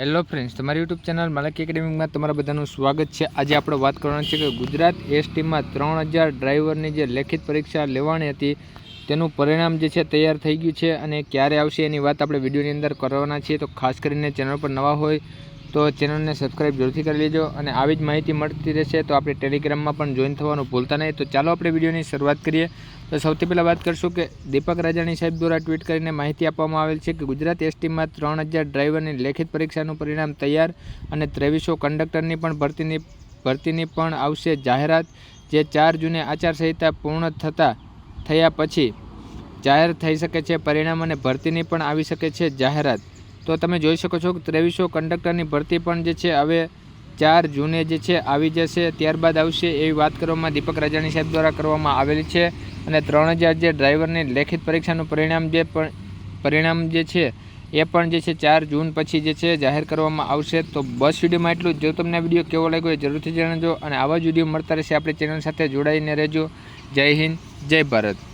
Hello friends તમારી YouTube channel માલકી એકેડેમીમાં તમારા બધાનું સ્વાગત છે. આજે આપણે વાત કરવાની છે કે ગુજરાત એસટીમાં ત્રણ હજાર ડ્રાઈવરની જે લેખિત પરીક્ષા લેવાની હતી, તેનું પરિણામ જે છે તૈયાર થઈ ગયું છે અને ક્યારે આવશે એની વાત આપણે વિડીયોની અંદર કરવાના છીએ. તો ખાસ કરીને ચેનલ પર નવા હોય તો ચેનલને સબસ્ક્રાઈબ જરૂરથી કરી લેજો અને આવી જ માહિતી મળતી રહેશે તો આપણે ટેલિગ્રામમાં પણ જોઈન થવાનું ભૂલતા નહીં. તો ચાલો આપણે વિડીયોની શરૂઆત કરીએ. તો સૌથી પહેલાં વાત કરશું કે દીપક રાજાણી સાહેબ દ્વારા ટ્વીટ કરીને માહિતી આપવામાં આવેલ છે કે ગુજરાત એસટીમાં ત્રણ હજાર ડ્રાઈવરની લેખિત પરીક્ષાનું પરિણામ તૈયાર અને ત્રેવીસો કંડક્ટરની પણ ભરતીની ભરતીની પણ આવશે જાહેરાત, જે ચાર જૂને આચારસંહિતા પૂર્ણ થતાં, થયા પછી જાહેર થઈ શકે છે પરિણામ અને ભરતીની પણ આવી શકે છે જાહેરાત. તો તમે જોઈ શકો છો કે ત્રેવીસો કંડક્ટરની ભરતી પણ જે છે, હવે ચાર જૂને જે છે, આવી જશે. ત્યારબાદ આવશે એવી વાત કરવામાં દીપક રાજાણી સાહેબ દ્વારા કરવામાં આવેલી છે. અને ત્રણ હજાર જે ડ્રાઈવરની લેખિત પરીક્ષાનું પરિણામ જે પણ, પરિણામ જે છે, એ પણ જે છે, ચાર જૂન પછી જે છે, જાહેર કરવામાં આવશે. તો બસ વિડીયોમાં એટલું જો. તમને વીડિયો કેવો લાગ્યો એ જરૂરથી જણાવજો. અને આવા જ વીડિયો મળતા રહેશે આપણી ચેનલ સાથે. જોડાઈને રહેજો. જય હિન્દ, જય ભારત.